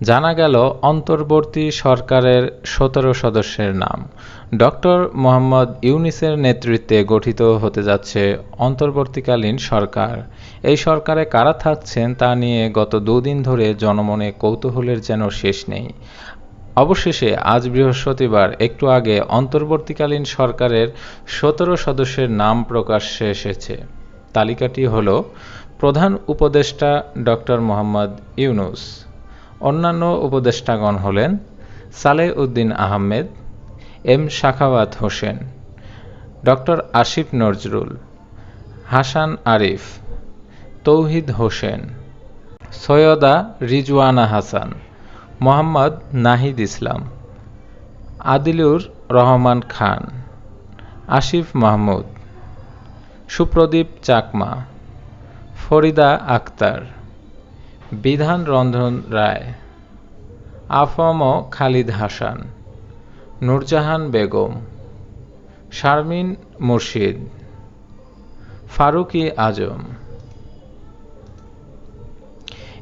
জানা গেল, অন্তর্বর্তী সরকারের সতেরো সদস্যের নাম। ডক্টর মোহাম্মদ ইউনিসের নেতৃত্বে গঠিত হতে যাচ্ছে অন্তর্বর্তীকালীন সরকার। এই সরকারে কারা থাকছেন তা নিয়ে গত দুদিন ধরে জনমনে কৌতূহলের যেন শেষ নেই। অবশেষে আজ বৃহস্পতিবার একটু আগে অন্তর্বর্তীকালীন সরকারের সতেরো সদস্যের নাম প্রকাশ্যে এসেছে। তালিকাটি হল, প্রধান উপদেষ্টা ডক্টর মোহাম্মদ ইউনুস। অন্যান্য উপদেষ্টাগণ হলেন সালেহ উদ্দিন আহমেদ, এম শাখাওয়াত হোসেন, ডক্টর আসিফ নজরুল, হাসান আরিফ, তৌহিদ হোসেন, সৈয়দা রিজওয়ানা হাসান, মোহাম্মদ নাহিদ ইসলাম, আদিলুর রহমান খান, আসিফ মাহমুদ, সুপ্রদীপ চাকমা, ফরিদা আক্তার। বিধান রন্ধন রায়। আফম খালিদ হাসান, নূরজাহান বেগম, শারমিন মুর্শিদ, ফারুকি আজম।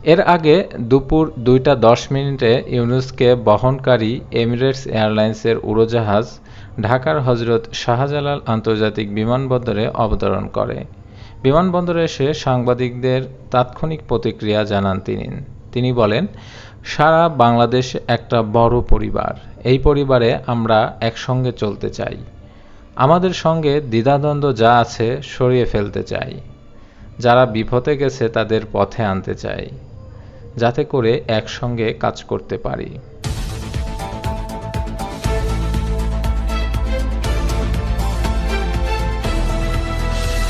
এর আগে দুপুর দুইটা দশ মিনিটে ইউনুসকে বহনকারী এমিরেটস এয়ারলাইন্সের উড়োজাহাজ ঢাকার হজরত শাহজালাল আন্তর্জাতিক বিমানবন্দরে অবতরণ করে। বিমানবন্দরে এসে সাংবাদিকদের তাৎক্ষণিক প্রতিক্রিয়া জানান তিনি। তিনি বলেন, সারা বাংলাদেশ একটা বড় পরিবার। এই পরিবারে আমরা একসঙ্গে চলতে চাই। আমাদের সঙ্গে দ্বিধাদ্বন্দ্ব যা আছে সরিয়ে ফেলতে চাই। যারা বিপথে গেছে তাদের পথে আনতে চাই। যাতে করে একসঙ্গে কাজ করতে পারি।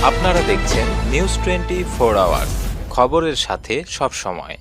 আপনারা দেখছেন নিউজ টোয়েন্টি ফোর আওয়ার খবরের সাথে সব সময়